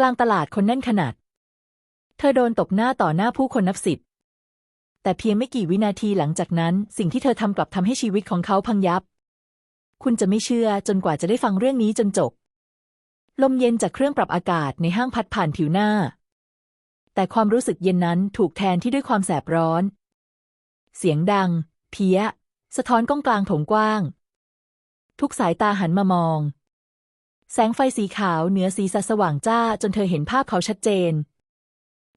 กลางตลาดคนแน่นขนาด เธอโดนตบหน้าต่อหน้าผู้คนนับสิบ แต่เพียงไม่กี่วินาทีหลังจากนั้น สิ่งที่เธอทำกลับทำให้ชีวิตของเขาพังยับ คุณจะไม่เชื่อจนกว่าจะได้ฟังเรื่องนี้จนจบ ลมเย็นจากเครื่องปรับอากาศในห้างพัดผ่านผิวหน้า แต่ความรู้สึกเย็นนั้นถูกแทนที่ด้วยความแสบร้อน เสียงดัง เพี้ย สะท้อนก้องกลางถงกว้าง ทุกสายตาหันมามอง แสงไฟสีขาวเหนือสีสัสว่างจ้าจนเธอเห็นภาพเขาชัดเจน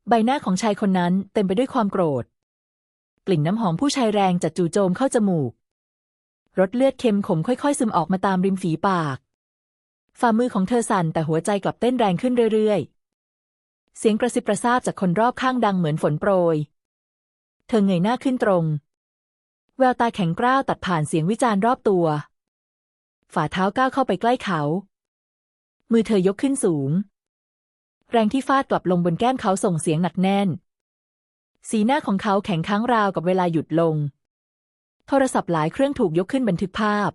ใบหน้าของชายคนนั้นเต็มไปด้วยความโกรธ กลิ่นน้ำหอมผู้ชายแรงจัดจู่โจมเข้าจมูกรสเลือดเค็มขมค่อย ๆ ซึมออกมาตามริมฝีปาก ฝ่ามือของเธอสั่นแต่หัวใจกลับเต้นแรงขึ้นเรื่อยๆ เสียงกระซิบกระซาบจากคนรอบข้างดังเหมือนฝนโปรย เธอเงยหน้าขึ้นตรง แววตาแข็งกร้าวตัดผ่านเสียงวิจารณ์รอบตัว ฝ่าเท้าก้าวเข้าไปใกล้เขา มือเธอยกขึ้นสูง แรงที่ฟาดกลับลงบนแก้มเขาส่งเสียงหนักแน่น สีหน้าของเขาแข็งค้างราวกับเวลาหยุดลง โทรศัพท์หลายเครื่องถูกยกขึ้นบันทึกภาพ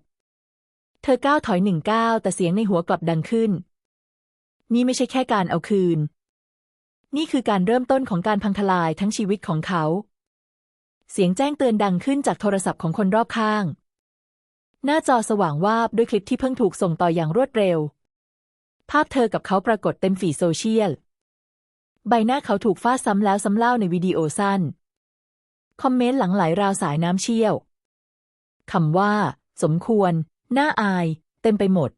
เธอก้าวถอยหนึ่งก้าวแต่เสียงในหัวกลับดังขึ้น นี่ไม่ใช่แค่การเอาคืน นี่คือการเริ่มต้นของการพังทลายทั้งชีวิตของเขา เสียงแจ้งเตือนดังขึ้นจากโทรศัพท์ของคนรอบข้าง หน้าจอสว่างวาบด้วยคลิปที่เพิ่งถูกส่งต่ออย่างรวดเร็ว ภาพเธอกับเขาปรากฏเต็มฟีโซเชียล ใบหน้าเขาถูกฟาดซ้ำแล้วซ้ำเล่าในวิดีโอสั้น คอมเมนต์หลังไหลราวสายน้ำเชี่ยวคำว่า สมควร น่าอาย เต็มไปหมด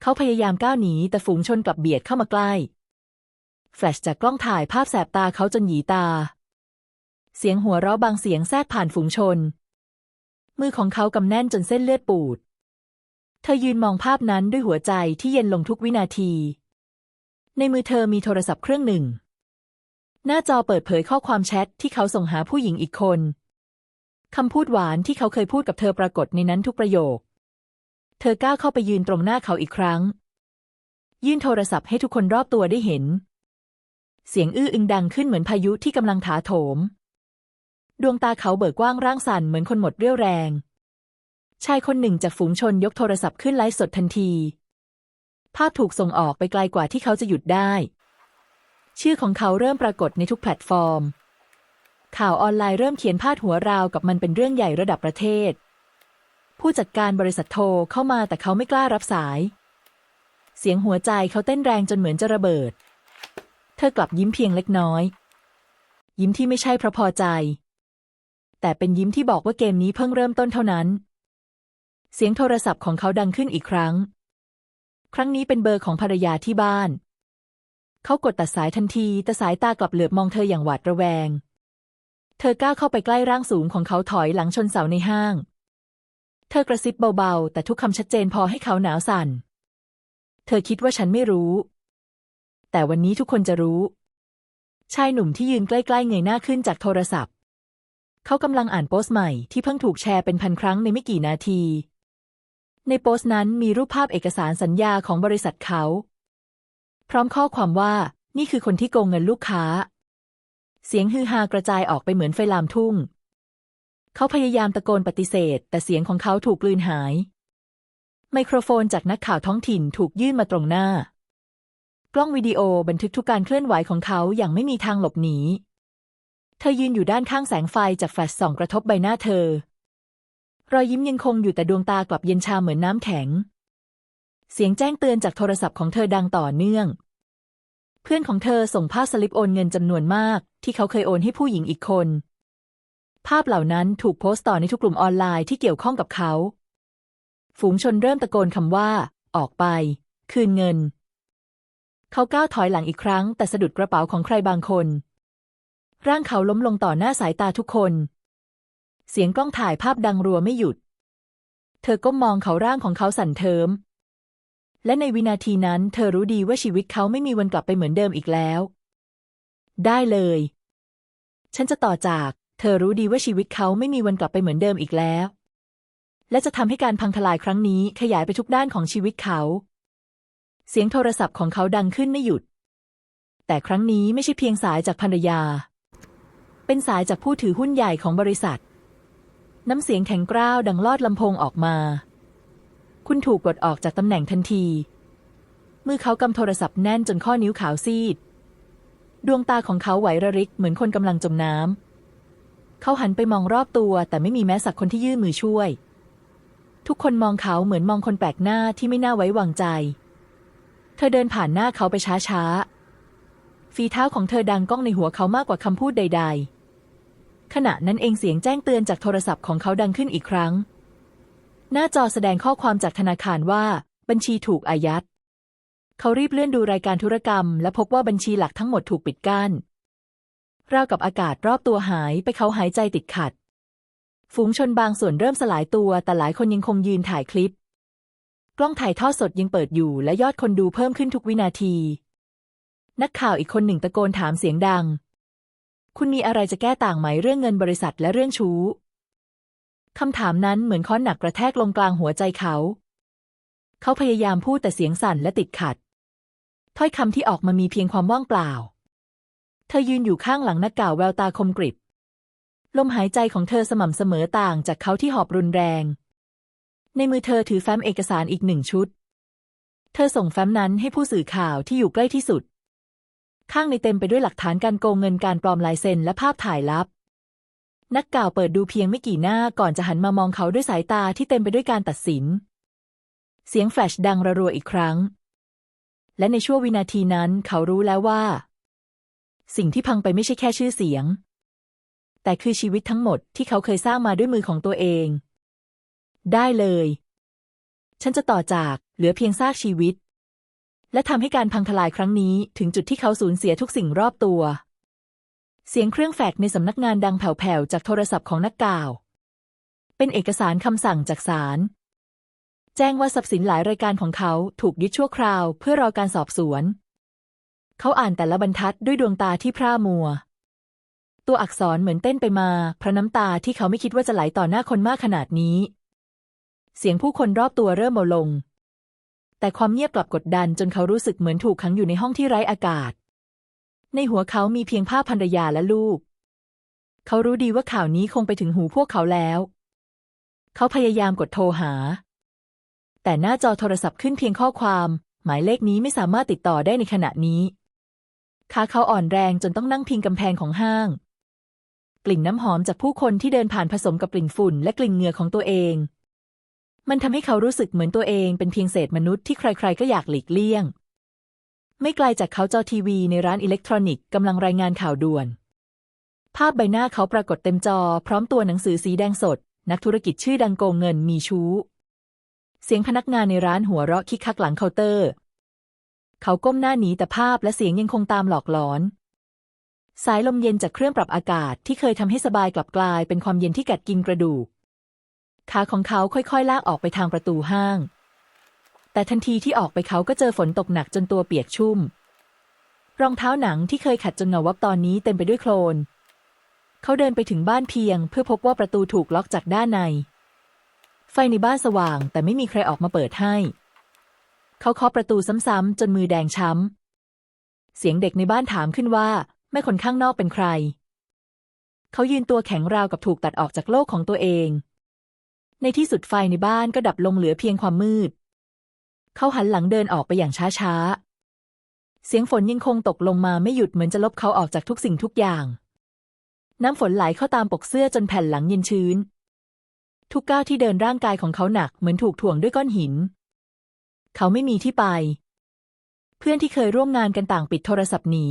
เขาพยายามก้าวหนีแต่ฝูงชนกลับเบียดเข้ามาใกล้ แฟลชจากกล้องถ่ายภาพแสบตาเขาจนหยีตา เสียงหัวเราะบางเสียงแทรกผ่านฝูงชน มือของเขากำแน่นจนเส้นเลือดปูด เธอยืนมองภาพนั้นด้วยหัวใจที่เย็นลงทุกวินาที ในมือเธอมีโทรศัพท์เครื่องหนึ่ง หน้าจอเปิดเผยข้อความแชทที่เขาส่งหาผู้หญิงอีกคนคำพูดหวานที่เขาเคยพูดกับเธอปรากฏในนั้นทุกประโยค เธอก้าวเข้าไปยืนตรงหน้าเขาอีกครั้ง ยื่นโทรศัพท์ให้ทุกคนรอบตัวได้เห็น เสียงอื้ออึงดังขึ้นเหมือนพายุที่กำลังถาโถม ดวงตาเขาเบิกกว้างร่างสั่นเหมือนคนหมดเรี่ยวแรง ชายคนหนึ่งจากฝูงชนยกโทรศัพท์ขึ้นไลฟ์สดทันที ภาพถูกส่งออกไปไกลกว่าที่เขาจะหยุดได้ ชื่อของเขาเริ่มปรากฏในทุกแพลตฟอร์ม ข่าวออนไลน์เริ่มเขียนพาดหัวราวกับมันเป็นเรื่องใหญ่ระดับประเทศ ผู้จัดการบริษัทโทรเข้ามาแต่เขาไม่กล้ารับสาย เสียงหัวใจเขาเต้นแรงจนเหมือนจะระเบิด เธอกลับยิ้มเพียงเล็กน้อย ยิ้มที่ไม่ใช่เพราะพอใจ แต่เป็นยิ้มที่บอกว่าเกมนี้เพิ่งเริ่มต้นเท่านั้น เสียงโทรศัพท์ของเขาดังขึ้นอีกครั้ง ครั้งนี้เป็นเบอร์ของภรรยาที่บ้าน เขากดตัดสายทันทีแต่สายตากลับเหลือบมองเธออย่างหวาดระแวง เธอก้าวเข้าไปใกล้ร่างสูงของเขาถอยหลังชนเสาในห้าง เธอกระซิบเบาๆ แต่ทุกคำชัดเจนพอให้เขาหนาวสั่น เธอคิดว่าฉันไม่รู้ แต่วันนี้ทุกคนจะรู้ ชายหนุ่มที่ยืนใกล้ๆเงยหน้าขึ้นจากโทรศัพท์ เขากำลังอ่านโพสต์ใหม่ที่เพิ่งถูกแชร์เป็นพันครั้งในไม่กี่นาที ในโพสต์นั้นมีรูปภาพเอกสารสัญญาของบริษัทเขา พร้อมข้อความว่านี่คือคนที่โกงเงินลูกค้า เสียงฮือฮากระจายออกไปเหมือนไฟลามทุ่ง เขาพยายามตะโกนปฏิเสธ แต่เสียงของเขาถูกกลืนหาย ไมโครโฟนจากนักข่าวท้องถิ่นถูกยื่นมาตรงหน้า กล้องวิดีโอบันทึกทุกการเคลื่อนไหวของเขาอย่างไม่มีทางหลบหนี เธอยืนอยู่ด้านข้างแสงไฟจากแฟลชส่องกระทบใบหน้าเธอ รอยยิ้มยังคงอยู่แต่ดวงตากลับเย็นชาเหมือนน้ำแข็ง เสียงแจ้งเตือนจากโทรศัพท์ของเธอดังต่อเนื่อง เพื่อนของเธอส่งภาพสลิปโอนเงินจำนวนมาก ที่เขาเคยโอนให้ผู้หญิงอีกคน ภาพเหล่านั้นถูกโพสต์ต่อในทุกกลุ่มออนไลน์ที่เกี่ยวข้องกับเขา ฝูงชนเริ่มตะโกนคำว่า ออกไป คืนเงิน เขาก้าวถอยหลังอีกครั้ง แต่สะดุดกระเป๋าของใครบางคน ร่างเขาล้มลงต่อหน้าสายตาทุกคน เสียงกล้องถ่ายภาพดังรัวไม่หยุด เธอก้มมองเขาร่างของเขาสั่นเทิม และในวินาทีนั้นเธอรู้ดีว่าชีวิตเขาไม่มีวันกลับไปเหมือนเดิมอีกแล้ว ได้เลย ฉันจะต่อจาก เธอรู้ดีว่าชีวิตเขาไม่มีวันกลับไปเหมือนเดิมอีกแล้ว และจะทำให้การพังทลายครั้งนี้ขยายไปทุกด้านของชีวิตเขา เสียงโทรศัพท์ของเขาดังขึ้นไม่หยุด แต่ครั้งนี้ไม่ใช่เพียงสายจากภรรยา เป็นสายจากผู้ถือหุ้นใหญ่ของบริษัท น้ำเสียงแข็งกร้าวดังลอดลำโพงออกมา คุณถูกปลดออกจากตำแหน่งทันที มือเขากำโทรศัพท์แน่นจนข้อนิ้วขาวซีด ดวงตาของเขาไหวระริกเหมือนคนกำลังจมน้ำ เขาหันไปมองรอบตัวแต่ไม่มีแม้สักคนที่ยื่นมือช่วย ทุกคนมองเขาเหมือนมองคนแปลกหน้าที่ไม่น่าไว้วางใจ เธอเดินผ่านหน้าเขาไปช้าๆ ฝีเท้าของเธอดังก้องในหัวเขามากกว่าคำพูดใด ๆ ขณะนั้นเองเสียงแจ้งเตือนจากโทรศัพท์ของเขาดังขึ้นอีกครั้ง หน้าจอแสดงข้อความจากธนาคารว่า บัญชีถูกอายัด เขารีบเลื่อนดูรายการธุรกรรม และพบว่าบัญชีหลักทั้งหมดถูกปิดกั้นราวกับอากาศรอบตัวหายไปเขาหายใจติดขัด ฝูงชนบางส่วนเริ่มสลายตัว แต่หลายคนยังคงยืนถ่ายคลิป กล้องถ่ายทอดสดยังเปิดอยู่และยอดคนดูเพิ่มขึ้นทุกวินาที นักข่าวอีกคนหนึ่งตะโกนถามเสียงดัง คุณมีอะไรจะแก้ต่างไหมเรื่องเงินบริษัทและเรื่องชู้คำถามนั้นเหมือนค้อนหนักกระแทกลงกลางหัวใจเขา เขาพยายามพูดแต่เสียงสั่นและติดขัด ถ้อยคำที่ออกมามีเพียงความว่างเปล่า เธอยืนอยู่ข้างหลังนักก่าวแววตาคมกริบ ลมหายใจของเธอสม่ำเสมอต่างจากเขาที่หอบรุนแรง ในมือเธอถือแฟ้มเอกสารอีกหนึ่งชุด เธอส่งแฟ้มนั้นให้ผู้สื่อข่าวที่อยู่ใกล้ที่สุด ข้างในเต็มไปด้วยหลักฐานการโกงเงินการปลอมลายเซ็นและภาพถ่ายลับ นักกล่าวเปิดดูเพียงไม่กี่หน้าก่อนจะหันมามองเขาด้วยสายตาที่เต็มไปด้วยการตัดสิน เสียงแฟลชดังระรัวอีกครั้ง และในช่วงวินาทีนั้นเขารู้แล้วว่า สิ่งที่พังไปไม่ใช่แค่ชื่อเสียง แต่คือชีวิตทั้งหมดที่เขาเคยสร้างมาด้วยมือของตัวเอง ได้เลย ฉันจะต่อจากเหลือเพียงซากชีวิต และทำให้การพังทลายครั้งนี้ถึงจุดที่เขาสูญเสียทุกสิ่งรอบตัว เสียงเครื่องแฟกในสำนักงานดังแผ่วๆจากโทรศัพท์ของนักกล่าว เป็นเอกสารคำสั่งจากศาลแจ้งว่าทรัพย์สินหลายรายการของเขาถูกยึดชั่วคราวเพื่อรอการสอบสวน เขาอ่านแต่ละบรรทัดด้วยดวงตาที่พร่ามัว ตัวอักษรเหมือนเต้นไปมาเพราะน้ำตาที่เขาไม่คิดว่าจะไหลต่อหน้าคนมากขนาดนี้ เสียงผู้คนรอบตัวเริ่มเบาลง แต่ความเงียบกลับกดดันจนเขารู้สึกเหมือนถูกขังอยู่ในห้องที่ไร้อากาศ ในหัวเขามีเพียงภาพภรรยาและลูก เขารู้ดีว่าข่าวนี้คงไปถึงหูพวกเขาแล้ว เขาพยายามกดโทรหา แต่หน้าจอโทรศัพท์ขึ้นเพียงข้อความ หมายเลขนี้ไม่สามารถติดต่อได้ในขณะนี้ขาเขาอ่อนแรงจนต้องนั่งพิงกำแพงของห้าง กลิ่นน้ำหอมจากผู้คนที่เดินผ่านผสมกับกลิ่นฝุ่นและกลิ่นเหงื่อของตัวเอง มันทำให้เขารู้สึกเหมือนตัวเองเป็นเพียงเศษมนุษย์ที่ใครๆก็อยากหลีกเลี่ยง ไม่ไกลจากเขาจอทีวีในร้านอิเล็กทรอนิกส์กำลังรายงานข่าวด่วน ภาพใบหน้าเขาปรากฏเต็มจอ พร้อมตัวหนังสือสีแดงสด นักธุรกิจชื่อดังโกงเงินมีชู้ เสียงพนักงานในร้านหัวเราะคิกคักหลังเคาน์เตอร์ เขาก้มหน้าหนีแต่ภาพและเสียงยังคงตามหลอกหลอน สายลมเย็นจากเครื่องปรับอากาศที่เคยทำให้สบายกลับกลายเป็นความเย็นที่กัดกินกระดูก ขาของเขาค่อยๆ ลากออกไปทางประตูห้าง แต่ทันทีที่ออกไปเขาก็เจอฝนตกหนักจนตัวเปียกชุ่ม รองเท้าหนังที่เคยขัดจนเหงาวับตอนนี้เต็มไปด้วยโคลน เขาเดินไปถึงบ้านเพียง เพื่อพบว่าประตูถูกล็อกจากด้านใน ไฟในบ้านสว่าง แต่ไม่มีใครออกมาเปิดให้ เขาเคาะประตูซ้ำๆจนมือแดงช้ำ เสียงเด็กในบ้านถามขึ้นว่าแม่คนข้างนอกเป็นใคร เขายืนตัวแข็งราวกับถูกตัดออกจากโลกของตัวเอง ในที่สุดไฟในบ้านก็ดับลงเหลือเพียงความมืด เขาหันหลังเดินออกไปอย่างช้าๆ เสียงฝนยังคงตกลงมาไม่หยุดเหมือนจะลบเขาออกจากทุกสิ่งทุกอย่าง น้ำฝนไหลเข้าตามปกเสื้อจนแผ่นหลังเย็นชื้น ทุกก้าวที่เดินร่างกายของเขาหนักเหมือนถูกถ่วงด้วยก้อนหิน เขาไม่มีที่ไป เพื่อนที่เคยร่วมงานกันต่างปิดโทรศัพท์หนี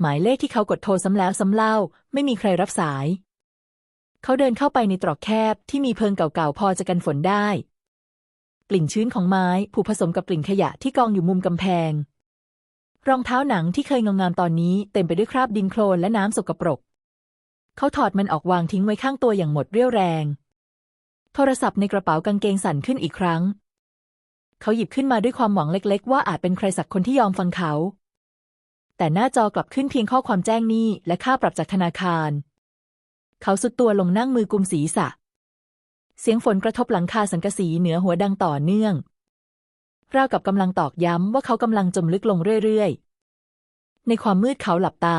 หมายเลขที่เขากดโทรซ้ำแล้วซ้ำเล่า ไม่มีใครรับสาย เขาเดินเข้าไปในตรอกแคบที่มีเพิงเก่าๆพอจะกันฝนได้ กลิ่นชื้นของไม้ผูกผสมกับกลิ่นขยะที่กองอยู่มุมกำแพง รองเท้าหนังที่เคยงงามตอนนี้เต็มไปด้วยคราบดินโคลนและน้ำสกปรก เขาถอดมันออกวางทิ้งไว้ข้างตัวอย่างหมดเรี่ยวแรง โทรศัพท์ในกระเป๋ากางเกงสั่นขึ้นอีกครั้ง เขาหยิบขึ้นมาด้วยความหวังเล็ก ๆ ว่าอาจเป็นใครสักคนที่ยอมฟังเขา แต่หน้าจอกลับขึ้นเพียงข้อความแจ้งหนี้และค่าปรับจากธนาคาร เขาสุดตัวลงนั่งมือกุมศีรษะ เสียงฝนกระทบหลังคาสังกะสีเหนือหัวดังต่อเนื่อง ราวกับกำลังตอกย้ำว่าเขากำลังจมลึกลงเรื่อยๆ ในความมืดเขาหลับตา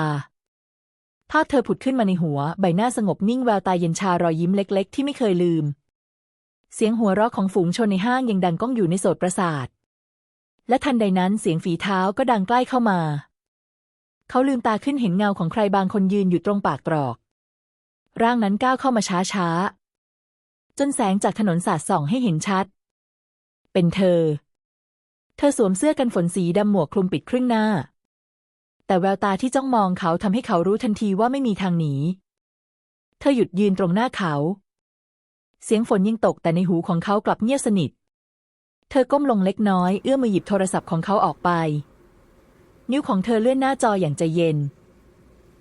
ภาพเธอผุดขึ้นมาในหัว ใบหน้าสงบนิ่งแววตาเย็นชารอยยิ้มเล็ก ๆ ที่ไม่เคยลืม เสียงหัวเราะของฝูงชนในห้างยังดังก้องอยู่ในโสตประสาท และทันใดนั้นเสียงฝีเท้าก็ดังใกล้เข้ามาเขาลืมตาขึ้นเห็นเงาของใครบางคนยืนอยู่ตรงปากตรอก ร่างนั้นก้าวเข้ามาช้าช้าๆ จนแสงจากถนนสาดส่องให้เห็นชัด เป็นเธอ เธอสวมเสื้อกันฝนสีดำหมวกคลุมปิดครึ่งหน้า แต่แววตาที่จ้องมองเขาทำให้เขารู้ทันทีว่าไม่มีทางหนี เธอหยุดยืนตรงหน้าเขา เสียงฝนยังตกแต่ในหูของเขากลับเงียบสนิท เธอก้มลงเล็กน้อยเอื้อมมือหยิบโทรศัพท์ของเขาออกไป นิ้วของเธอเลื่อนหน้าจออย่างใจเย็น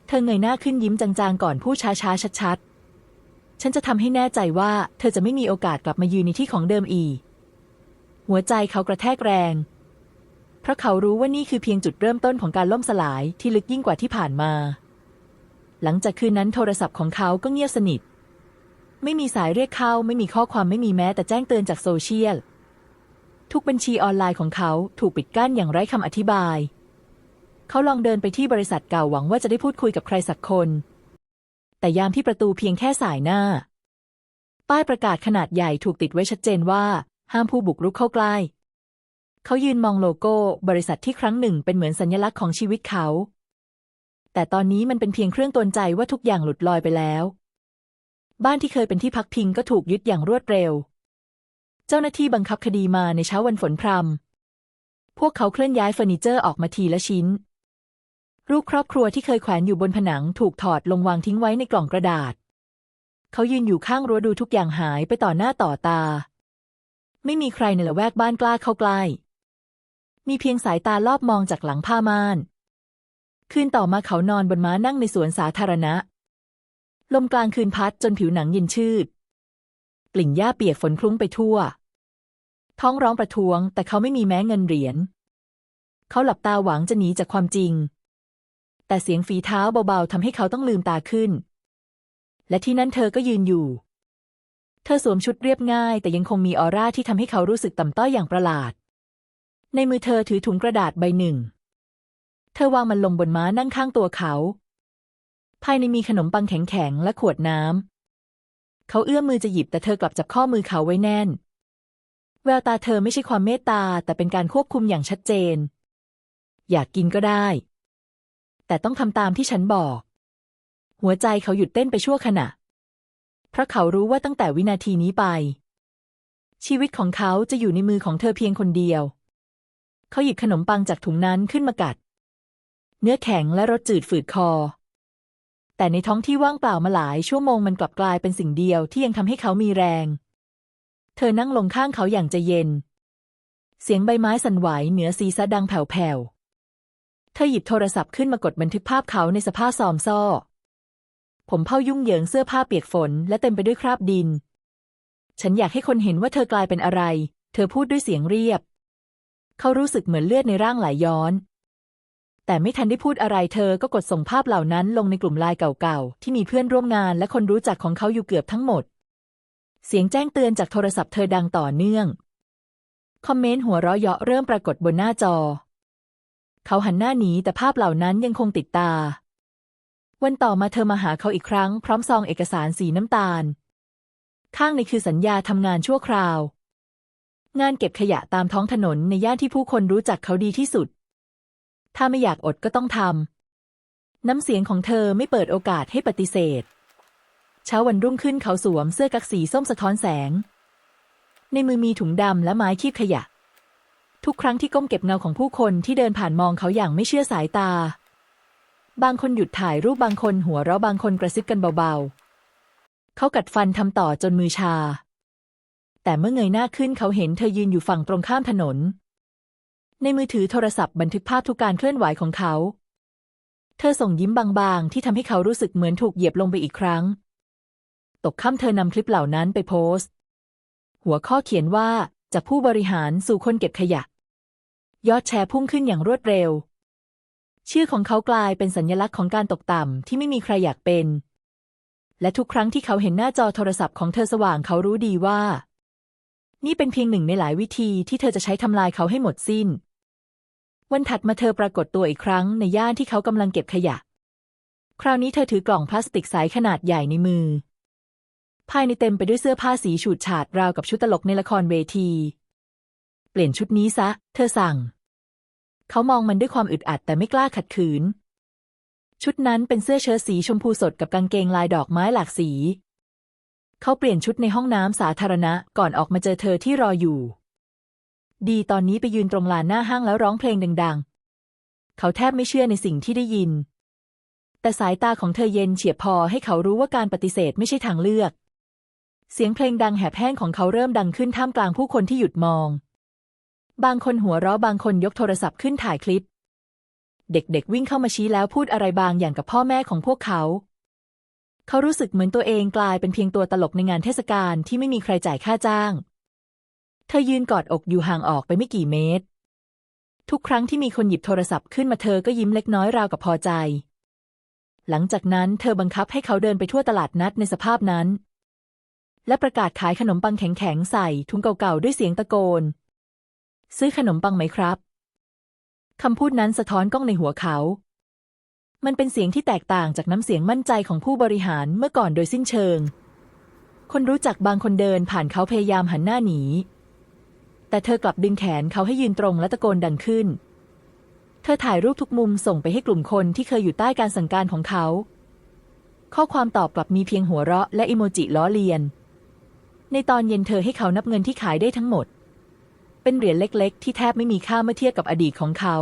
เธอเงยหน้าขึ้นยิ้มจางๆ ก่อนพูดช้าๆชัดๆ ฉันจะทำให้แน่ใจว่า เธอจะไม่มีโอกาสกลับมายืนในที่ของเดิมอีก หัวใจเขากระแทกแรง เพราะเขารู้ว่านี่คือเพียงจุดเริ่มต้นของการล่มสลายที่ลึกยิ่งกว่าที่ผ่านมา หลังจากคืนนั้นโทรศัพท์ของเขาก็เงียบสนิท ไม่มีสายเรียกเข้า ไม่มีข้อความไม่มีแม้แต่แจ้งเตือนจากโซเชียล ทุกบัญชีออนไลน์ของเขาถูกปิดกั้นอย่างไร้คำอธิบาย เขาลองเดินไปที่บริษัทเก่าหวังว่าจะได้พูดคุยกับใครสักคน แต่ยามที่ประตูเพียงแค่สายหน้า ป้ายประกาศขนาดใหญ่ถูกติดไว้ชัดเจนว่า ห้ามผู้บุกรุกเข้าใกล้ เขายืนมองโลโก้ บริษัทที่ครั้งหนึ่งเป็นเหมือนสัญลักษณ์ของชีวิตเขา แต่ตอนนี้มันเป็นเพียงเครื่องตนใจว่าทุกอย่างหลุดลอยไปแล้ว บ้านที่เคยเป็นที่พักพิงก็ถูกยึดอย่างรวดเร็ว เจ้าหน้าที่บังคับคดีมาในเช้าวันฝนพรำพวกเขาเคลื่อนย้ายเฟอร์นิเจอร์ออกมาทีละชิ้น รูปครอบครัวที่เคยแขวนอยู่บนผนังถูกถอดลงวางทิ้งไว้ในกล่องกระดาษ เขายืนอยู่ข้างรั้วดูทุกอย่างหายไปต่อหน้าต่อตา ไม่มีใครในละแวกบ้านกล้าเข้าใกล้ มีเพียงสายตารอบมองจากหลังผ้าม่าน คืนต่อมาเขานอนบนม้านั่งในสวนสาธารณะ ลมกลางคืนพัดจนผิวหนังเย็นชืด กลิ่นหญ้าเปียกฝนคลุ้งไปทั่ว ท้องร้องประท้วง แต่เขาไม่มีแม้เงินเหรียญ เขาหลับตาหวังจะหนีจากความจริง แต่เสียงฝีเท้าเบาๆทำให้เขาต้องลืมตาขึ้น และที่นั่นเธอก็ยืนอยู่ เธอสวมชุดเรียบง่าย แต่ยังคงมีออร่าที่ทำให้เขารู้สึกต่ำต้อยอย่างประหลาด ในมือเธอถือถุงกระดาษใบหนึ่ง เธอวางมันลงบนม้านั่งข้างตัวเขา ภายในมีขนมปังแข็งๆและขวดน้ำ เขาเอื้อมมือจะหยิบแต่เธอกลับจับข้อมือเขาไว้แน่น แววตาเธอไม่ใช่ความเมตตาแต่เป็นการควบคุมอย่างชัดเจน อยากกินก็ได้ แต่ต้องทำตามที่ฉันบอก หัวใจเขาหยุดเต้นไปชั่วขณะ เพราะเขารู้ว่าตั้งแต่วินาทีนี้ไป ชีวิตของเขาจะอยู่ในมือของเธอเพียงคนเดียว เขาหยิบขนมปังจากถุงนั้นขึ้นมากัด เนื้อแข็งและรสจืดฝืดคอ แต่ในท้องที่ว่างเปล่ามาหลายชั่วโมงมันกลับกลายเป็นสิ่งเดียวที่ยังทำให้เขามีแรง เธอนั่งลงข้างเขาอย่างใจเย็น เสียงใบไม้สั่นไหวเหนือศีรษะดังแผ่วๆ เธอหยิบโทรศัพท์ขึ้นมากดบันทึกภาพเขาในสภาพซอมซ่อ ผมเผ้ายุ่งเหยิงเสื้อผ้าเปียกฝน และเต็มไปด้วยคราบดิน ฉันอยากให้คนเห็นว่าเธอกลายเป็นอะไร เธอพูดด้วยเสียงเรียบ เขารู้สึกเหมือนเลือดในร่างไหลยย้อน แต่ไม่ทันได้พูดอะไรเธอก็กดส่งภาพเหล่านั้นลงในกลุ่มไลน์เก่าๆ ที่มีเพื่อนร่วมงานและคนรู้จักของเขาอยู่เกือบทั้งหมด เสียงแจ้งเตือนจากโทรศัพท์เธอดังต่อเนื่อง คอมเมนต์หัวเราะเยาะเริ่มปรากฏบนหน้าจอ เขาหันหน้าหนีแต่ภาพเหล่านั้นยังคงติดตา วันต่อมาเธอมาหาเขาอีกครั้ง พร้อมซองเอกสารสีน้ำตาล ข้างในคือสัญญาทำงานชั่วคราว งานเก็บขยะตามท้องถนนในย่านที่ผู้คนรู้จักเขาดีที่สุด ถ้าไม่อยากอดก็ต้องทำน้ำเสียงของเธอไม่เปิดโอกาสให้ปฏิเสธ เช้าวันรุ่งขึ้นเขาสวมเสื้อกั๊กสีส้มสะท้อนแสง ในมือมีถุงดำและไม้คีบขยะ ทุกครั้งที่ก้มเก็บเงาของผู้คนที่เดินผ่านมองเขาอย่างไม่เชื่อสายตา บางคนหยุดถ่ายรูปบางคนหัวเราะบางคนกระซิบกันเบาๆ เขากัดฟันทำต่อจนมือชา แต่เมื่อเงยหน้าขึ้นเขาเห็นเธอยืนอยู่ฝั่งตรงข้ามถนน ในมือถือโทรศัพท์บันทึกภาพทุกการเคลื่อนไหวของเขา เธอส่งยิ้มบางๆ ที่ทำให้เขารู้สึกเหมือนถูกเหยียบลงไปอีกครั้ง ตกค่ำเธอนำคลิปเหล่านั้นไปโพสต์ หัวข้อเขียนว่าจากผู้บริหารสู่คนเก็บขยะ ยอดแชร์พุ่งขึ้นอย่างรวดเร็ว ชื่อของเขากลายเป็นสัญลักษณ์ของการตกต่ำที่ไม่มีใครอยากเป็น และทุกครั้งที่เขาเห็นหน้าจอโทรศัพท์ของเธอสว่างเขารู้ดีว่า นี่เป็นเพียงหนึ่งในหลายวิธีที่เธอจะใช้ทำลายเขาให้หมดสิ้น วันถัดมาเธอปรากฏตัวอีกครั้งในย่านที่เขากำลังเก็บขยะ คราวนี้เธอถือกล่องพลาสติกใสขนาดใหญ่ในมือ ภายในเต็มไปด้วยเสื้อผ้าสีฉูดฉาดราวกับชุดตลกในละครเวที เปลี่ยนชุดนี้ซะ เธอสั่ง เขามองมันด้วยความอึดอัดแต่ไม่กล้าขัดขืน ชุดนั้นเป็นเสื้อเชิ้ตสีชมพูสดกับกางเกงลายดอกไม้หลากสี เขาเปลี่ยนชุดในห้องน้ำสาธารณะก่อนออกมาเจอเธอที่รออยู่ ดีตอนนี้ไปยืนตรงลานหน้าห้างแล้วร้องเพลงดัง ๆ เขาแทบไม่เชื่อในสิ่งที่ได้ยิน แต่สายตาของเธอเย็นเฉียบพอให้เขารู้ว่าการปฏิเสธไม่ใช่ทางเลือกเสียงเพลงดังแหบแห้งของเขาเริ่มดังขึ้นท่ามกลางผู้คนที่หยุดมอง บางคนหัวเราะบางคนยกโทรศัพท์ขึ้นถ่ายคลิป เด็กๆวิ่งเข้ามาชี้แล้วพูดอะไรบางอย่างกับพ่อแม่ของพวกเขา เขารู้สึกเหมือนตัวเองกลายเป็นเพียงตัวตลกในงานเทศกาลที่ไม่มีใครจ่ายค่าจ้าง เธอยืนกอดอกอยู่ห่างออกไปไม่กี่เมตร ทุกครั้งที่มีคนหยิบโทรศัพท์ขึ้นมาเธอก็ยิ้มเล็กน้อยราวกับพอใจ หลังจากนั้นเธอบังคับให้เขาเดินไปทั่วตลาดนัดในสภาพนั้น และประกาศขายขนมปังแข็งๆใส่ถุงเก่าๆด้วยเสียงตะโกน ซื้อขนมปังไหมครับ คำพูดนั้นสะท้อนกล้องในหัวเขา มันเป็นเสียงที่แตกต่างจากน้ำเสียงมั่นใจของผู้บริหารเมื่อก่อนโดยสิ้นเชิง คนรู้จักบางคนเดินผ่านเขาพยายามหันหน้าหนี แต่เธอกลับดึงแขนเขาให้ยืนตรงและตะโกนดังขึ้น เธอถ่ายรูปทุกมุมส่งไปให้กลุ่มคนที่เคยอยู่ใต้การสั่งการของเขา ข้อความตอบกลับมีเพียงหัวเราะและอิโมจิล้อเลียน ในตอนเย็นเธอให้เขานับเงินที่ขายได้ทั้งหมด เป็นเหรียญเล็ก ๆ ที่แทบไม่มีค่าเมื่อเทียบกับอดีตของเขา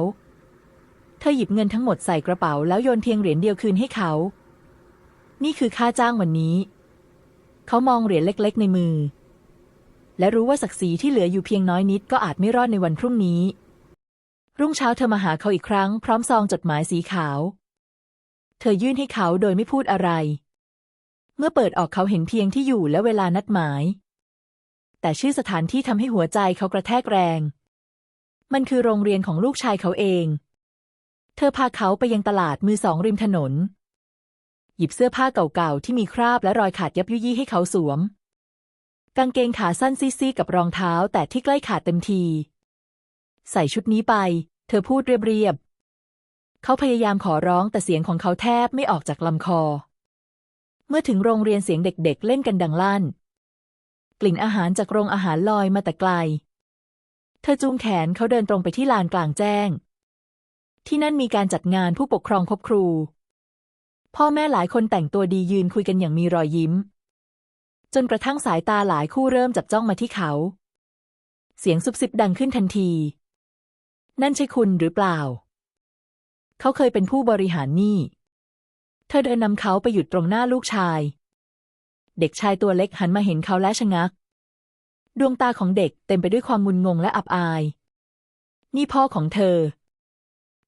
เธอหยิบเงินทั้งหมดใส่กระเป๋าแล้วโยนเพียงเหรียญเดียวคืนให้เขา นี่คือค่าจ้างวันนี้ เขามองเหรียญเล็ก ๆ ในมือ และรู้ว่าศักดิ์ศรีที่เหลืออยู่เพียงน้อยนิดก็อาจไม่รอดในวันพรุ่งนี้ รุ่งเช้าเธอมาหาเขาอีกครั้งพร้อมซองจดหมายสีขาว เธอยื่นให้เขาโดยไม่พูดอะไร เมื่อเปิดออกเขาเห็นเพียงที่อยู่และเวลานัดหมาย แต่ชื่อสถานที่ทำให้หัวใจเขากระแทกแรง มันคือโรงเรียนของลูกชายเขาเอง เธอพาเขาไปยังตลาดมือสองริมถนน หยิบเสื้อผ้าเก่าๆที่มีคราบและรอยขาดยับยุยี่ให้เขาสวม กางเกงขาสั้นซีๆกับรองเท้าแต่ที่ใกล้ขาดเต็มที ใส่ชุดนี้ไป เธอพูดเรียบๆเขาพยายามขอร้องแต่เสียงของเขาแทบไม่ออกจากลำคอเมื่อถึงโรงเรียนเสียงเด็กๆเล่นกันดังลั่น กลิ่นอาหารจากโรงอาหารลอยมาแต่ไกล เธอจูงแขนเขาเดินตรงไปที่ลานกลางแจ้ง ที่นั่นมีการจัดงานผู้ปกครองพบครู พ่อแม่หลายคนแต่งตัวดียืนคุยกันอย่างมีรอยยิ้ม จนกระทั่งสายตาหลายคู่เริ่มจับจ้องมาที่เขา เสียงซุบซิบดังขึ้นทันที นั่นใช่คุณหรือเปล่า เขาเคยเป็นผู้บริหารนี่ เธอเดินนำเขาไปหยุดตรงหน้าลูกชาย เด็กชายตัวเล็กหันมาเห็นเขาและชะงัก ดวงตาของเด็กเต็มไปด้วยความงุนงงและอับอาย นี่พ่อของเธอ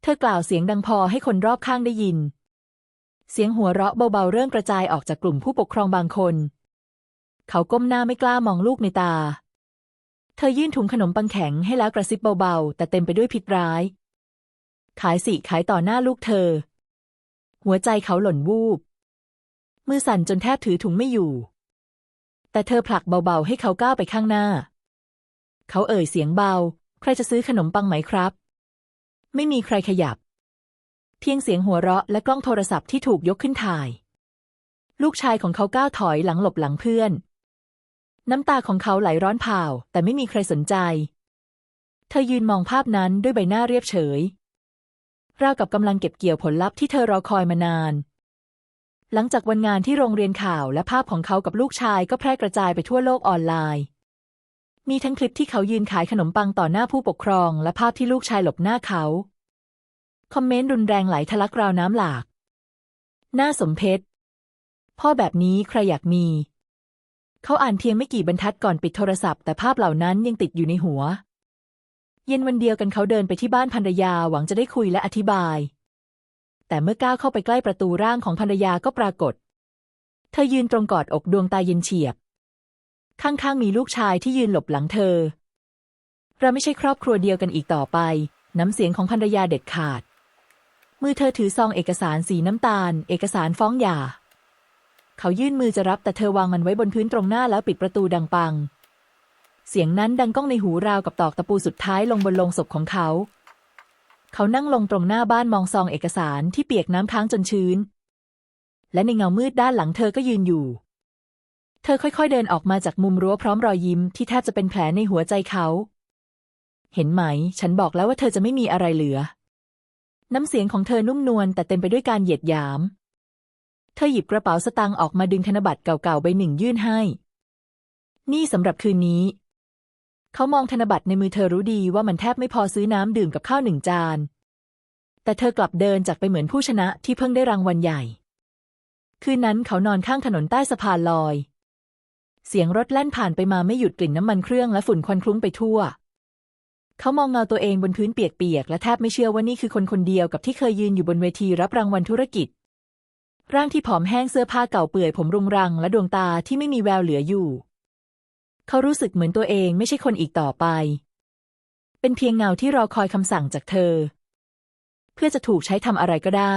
เธอกล่าวเสียงดังพอให้คนรอบข้างได้ยิน เสียงหัวเราะเบาๆเริ่มกระจายออกจากกลุ่มผู้ปกครองบางคน เขาก้มหน้าไม่กล้ามองลูกในตา เธอยื่นถุงขนมปังแข็งให้แล้วกระซิบเบาๆ แต่เต็มไปด้วยพิษร้าย ขายสิขายต่อหน้าลูกเธอ หัวใจเขาหล่นวูบ มือสั่นจนแทบถือถุงไม่อยู่ แต่เธอผลักเบาๆ ให้เขาก้าวไปข้างหน้า เขาเอ่ยเสียงเบา ใครจะซื้อขนมปังไหมครับ ไม่มีใครขยับ เพียงเสียงหัวเราะและกล้องโทรศัพท์ที่ถูกยกขึ้นถ่าย ลูกชายของเขาก้าวถอยหลังหลบหลังเพื่อน น้ำตาของเขาไหลร้อนเผาแต่ไม่มีใครสนใจ เธอยืนมองภาพนั้นด้วยใบหน้าเรียบเฉยราวกับกำลังเก็บเกี่ยวผลลัพธ์ที่เธอรอคอยมานาน หลังจากวันงานที่โรงเรียนข่าวและภาพของเขากับลูกชายก็แพร่กระจายไปทั่วโลกออนไลน์ มีทั้งคลิปที่เขายืนขายขนมปังต่อหน้าผู้ปกครอง และภาพที่ลูกชายหลบหน้าเขา คอมเมนต์รุนแรงไหลทะลักราวน้ำหลาก หน้าสมเพชพ่อแบบนี้ใครอยากมี เขาอ่านเพียงไม่กี่บรรทัดก่อนปิดโทรศัพท์แต่ภาพเหล่านั้นยังติดอยู่ในหัว เย็นวันเดียวกันเขาเดินไปที่บ้านภรรยาหวังจะได้คุยและอธิบาย แต่เมื่อก้าวเข้าไปใกล้ประตูร่างของภรรยาก็ปรากฏ เธอยืนตรงกอดอกดวงตาเย็นเฉียบ ข้างๆมีลูกชายที่ยืนหลบหลังเธอ เราไม่ใช่ครอบครัวเดียวกันอีกต่อไป น้ำเสียงของภรรยาเด็ดขาด มือเธอถือซองเอกสารสีน้ำตาล เอกสารฟ้องหย่า เขายื่นมือจะรับแต่เธอวางมันไว้บนพื้นตรงหน้าแล้วปิดประตูดังปัง เสียงนั้นดังก้องในหูราวกับตอกตะปูสุดท้ายลงบนโลงศพของเขา เขานั่งลงตรงหน้าบ้านมองซองเอกสารที่เปียกน้ำค้างจนชื้น และในเงามืดด้านหลังเธอก็ยืนอยู่ เธอค่อยๆเดินออกมาจากมุมรั้วพร้อมรอยยิ้มที่แทบจะเป็นแผลในหัวใจเขา เห็นไหม ฉันบอกแล้วว่าเธอจะไม่มีอะไรเหลือ น้ำเสียงของเธอนุ่มนวลแต่เต็มไปด้วยการเหยียดหยาม เธอหยิบกระเป๋าสตางค์ออกมาดึงธนบัตรเก่าๆใบหนึ่งยื่นให้ นี่สำหรับคืนนี้ เขามองธนบัตรในมือเธอรู้ดีว่ามันแทบไม่พอซื้อน้ำดื่มกับข้าวหนึ่งจาน แต่เธอกลับเดินจากไปเหมือนผู้ชนะที่เพิ่งได้รางวัลใหญ่ คืนนั้นเขานอนข้างถนนใต้สะพานลอย เสียงรถแล่นผ่านไปมาไม่หยุดกลิ่นน้ำมันเครื่องและฝุ่นควันคลุ้งไปทั่ว เขามองเงาตัวเองบนพื้นเปียกๆและแทบไม่เชื่อว่านี่คือคนคนเดียวกับที่เคยยืนอยู่บนเวทีรับรางวัลธุรกิจ ร่างที่ผอมแห้งเสื้อผ้าเก่าเปื่อยผมรุงรังและดวงตาที่ไม่มีแววเหลืออยู่ เขารู้สึกเหมือนตัวเองไม่ใช่คนอีกต่อไป เป็นเพียงเงาที่รอคอยคำสั่งจากเธอ เพื่อจะถูกใช้ทำอะไรก็ได้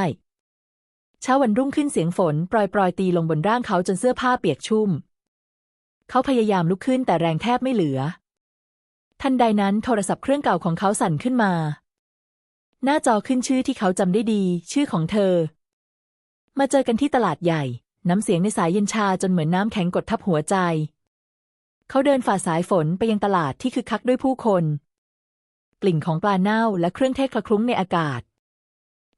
เช้าวันรุ่งขึ้นเสียงฝนปรอยๆตีลงบนร่างเขาจนเสื้อผ้าเปียกชุ่ม เขาพยายามลุกขึ้นแต่แรงแทบไม่เหลือ ทันใดนั้นโทรศัพท์เครื่องเก่าของเขาสั่นขึ้นมา หน้าจอขึ้นชื่อที่เขาจำได้ดี ชื่อของเธอ มาเจอกันที่ตลาดใหญ่ น้ำเสียงในสายเย็นชาจนเหมือนน้ำแข็งกดทับหัวใจ เขาเดินฝ่าสายฝนไปยังตลาดที่คึกคักด้วยผู้คน กลิ่นของปลาเน่าและเครื่องเทศคละคลุ้งในอากาศ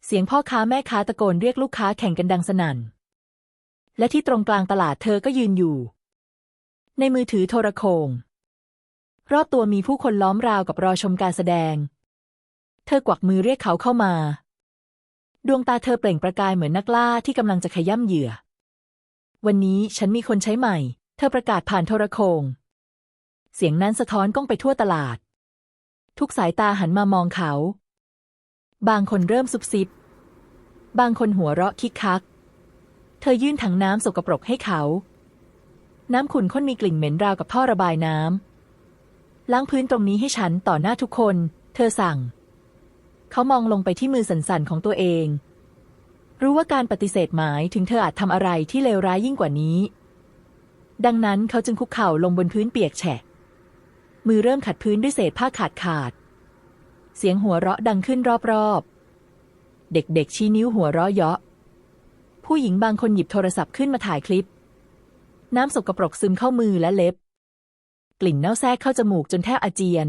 เสียงพ่อค้าแม่ค้าตะโกนเรียกลูกค้าแข่งกันดังสนั่น และที่ตรงกลางตลาดเธอก็ยืนอยู่ ในมือถือโทรโขงรอบตัวมีผู้คนล้อมราวกับรอชมการแสดง เธอกวักมือเรียกเขาเข้ามา ดวงตาเธอเปล่งประกายเหมือนนักล่าที่กำลังจะขย้ำเหยื่อ วันนี้ฉันมีคนใช้ใหม่ เธอประกาศผ่านโทรโขง เสียงนั้นสะท้อนก้องไปทั่วตลาด ทุกสายตาหันมามองเขา บางคนเริ่มซุบซิบ บางคนหัวเราะคิกคัก เธอยื่นถังน้ำสกปรกให้เขา น้ำขุ่นข้นมีกลิ่นเหม็นราวกับท่อระบายน้ำล้างพื้นตรงนี้ให้ฉันต่อหน้าทุกคน เธอสั่ง เขามองลงไปที่มือสั่นๆของตัวเอง รู้ว่าการปฏิเสธหมายถึงเธออาจทำอะไรที่เลวร้ายยิ่งกว่านี้ดังนั้นเขาจึงคุกเข่าลงบนพื้นเปียกแฉะ มือเริ่มขัดพื้นด้วยเศษผ้าขาดขาด เสียงหัวเราะดังขึ้นรอบๆ เด็กๆชี้นิ้วหัวเราะเยาะ ผู้หญิงบางคนหยิบโทรศัพท์ขึ้นมาถ่ายคลิป น้ำสกปรกซึมเข้ามือและเล็บ กลิ่นเน่าแทรกเข้าจมูกจนแทบอาเจียน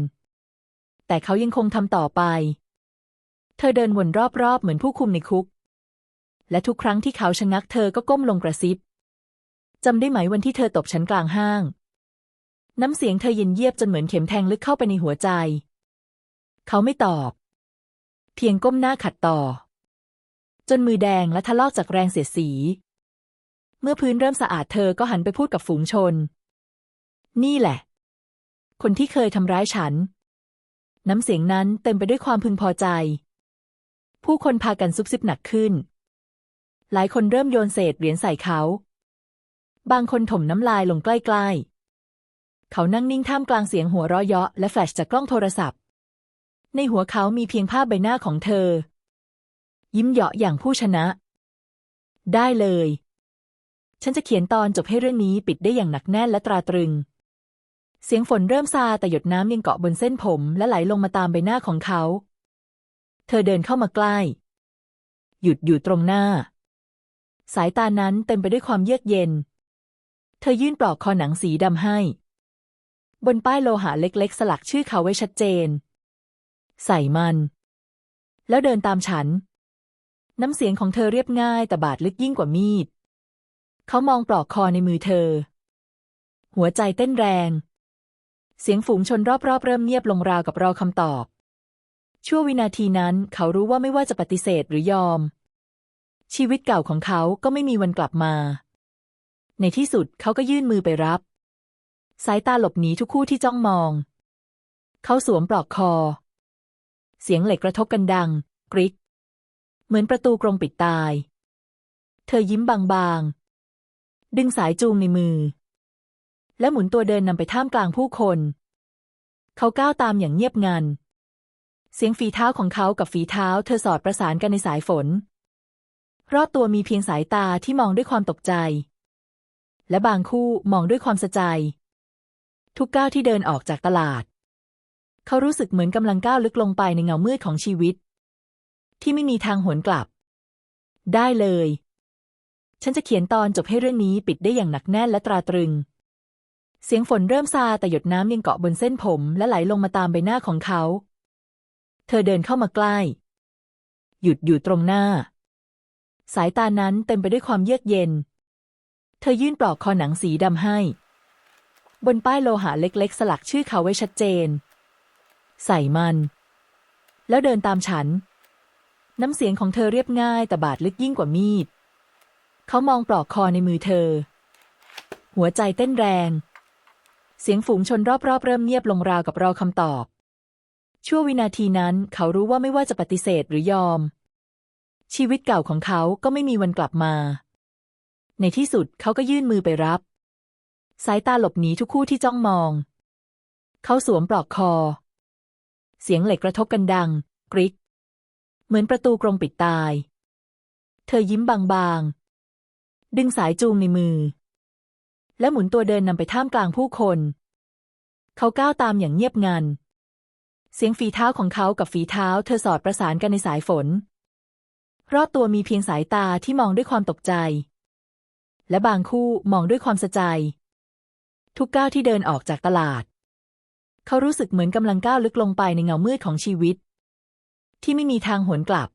แต่เขายังคงทำต่อไป เธอเดินวนรอบๆ เหมือนผู้คุมในคุก และทุกครั้งที่เขาชะงักเธอก็ก้มลงกระซิบจำได้ไหมวันที่เธอตบฉันกลางห้าง น้ำเสียงเธอเย็นเยียบจนเหมือนเข็มแทงลึกเข้าไปในหัวใจ เขาไม่ตอบ เพียงก้มหน้าขัดต่อ จนมือแดงและทะลอกจากแรงเสียดสี เมื่อพื้นเริ่มสะอาดเธอก็หันไปพูดกับฝูงชน นี่แหละ คนที่เคยทำร้ายฉัน น้ำเสียงนั้นเต็มไปด้วยความพึงพอใจ ผู้คนพากันซุบซิบหนักขึ้น หลายคนเริ่มโยนเศษเหรียญใส่เขา บางคนถมน้ำลายลงใกล้ๆ เขานั่งนิ่งท่ามกลางเสียงหัวเราะเยาะและแฟลชจากกล้องโทรศัพท์ ในหัวเขามีเพียงภาพใบหน้าของเธอ ยิ้มเหยาะอย่างผู้ชนะ ได้เลย ฉันจะเขียนตอนจบให้เรื่องนี้ปิดได้อย่างหนักแน่นและตราตรึง เสียงฝนเริ่มซาแต่หยดน้ำยังเกาะบนเส้นผมและไหลลงมาตามใบหน้าของเขา เธอเดินเข้ามาใกล้ หยุดอยู่ตรงหน้า สายตานั้นเต็มไปด้วยความเยือกเย็น เธอยื่นปลอกคอหนังสีดำให้ บนป้ายโลหะเล็กๆ สลักชื่อเขาไว้ชัดเจน ใส่มัน แล้วเดินตามฉัน น้ำเสียงของเธอเรียบง่ายแต่บาดลึกยิ่งกว่ามีด เขามองปลอกคอในมือเธอ หัวใจเต้นแรง เสียงฝูงชนรอบๆ เริ่มเงียบลงราวกับรอคำตอบ ชั่ววินาทีนั้นเขารู้ว่าไม่ว่าจะปฏิเสธหรือยอม ชีวิตเก่าของเขาก็ไม่มีวันกลับมา ในที่สุดเขาก็ยื่นมือไปรับ สายตาหลบหนีทุกคู่ที่จ้องมอง เขาสวมปลอกคอ เสียงเหล็กกระทบกันดัง กริก เหมือนประตูกรงปิดตาย เธอยิ้มบางๆ ดึงสายจูงในมือ และหมุนตัวเดินนำไปท่ามกลางผู้คน เขาก้าวตามอย่างเงียบงัน เสียงฝีเท้าของเขากับฝีเท้า เธอสอดประสานกันในสายฝน รอบตัวมีเพียงสายตาที่มองด้วยความตกใจ และบางคู่มองด้วยความสะใจ ทุกก้าวที่เดินออกจากตลาด เขารู้สึกเหมือนกำลังก้าวลึกลงไปในเงามืดของชีวิต ที่ไม่มีทางหวนกลับ ได้เลย ฉันจะเขียนตอนจบให้เรื่องนี้ปิดได้อย่างหนักแน่นและตราตรึง เสียงฝนเริ่มซาแต่หยดน้ำยังเกาะบนเส้นผมและไหลลงมาตามใบหน้าของเขา เธอเดินเข้ามาใกล้ หยุดอยู่ตรงหน้า สายตานั้นเต็มไปด้วยความเยือกเย็น เธอยื่นปลอกคอหนังสีดำให้ บนป้ายโลหะเล็กๆ สลักชื่อเขาไว้ชัดเจน ใส่มัน แล้วเดินตามฉัน น้ำเสียงของเธอเรียบง่ายแต่บาดลึกยิ่งกว่ามีด เขามองปลอกคอในมือเธอ หัวใจเต้นแรง เสียงฝูงชนรอบๆ เริ่มเงียบลงราวกับรอคำตอบ ชั่ววินาทีนั้นเขารู้ว่าไม่ว่าจะปฏิเสธหรือยอม ชีวิตเก่าของเขาก็ไม่มีวันกลับมา ในที่สุดเขาก็ยื่นมือไปรับ สายตาหลบหนีทุกคู่ที่จ้องมอง เขาสวมปลอกคอ เสียงเหล็กกระทบกันดัง กริก เหมือนประตูกรงปิดตาย เธอยิ้มบางๆ ดึงสายจูงในมือ และหมุนตัวเดินนำไปท่ามกลางผู้คน เขาก้าวตามอย่างเงียบงัน เสียงฝีเท้าของเขากับฝีเท้า เธอสอดประสานกันในสายฝน รอบตัวมีเพียงสายตาที่มองด้วยความตกใจ และบางคู่มองด้วยความสะใจ ทุกก้าวที่เดินออกจากตลาด เขารู้สึกเหมือนกำลังก้าวลึกลงไปในเงามืดของชีวิต ที่ไม่มีทางหวนกลับ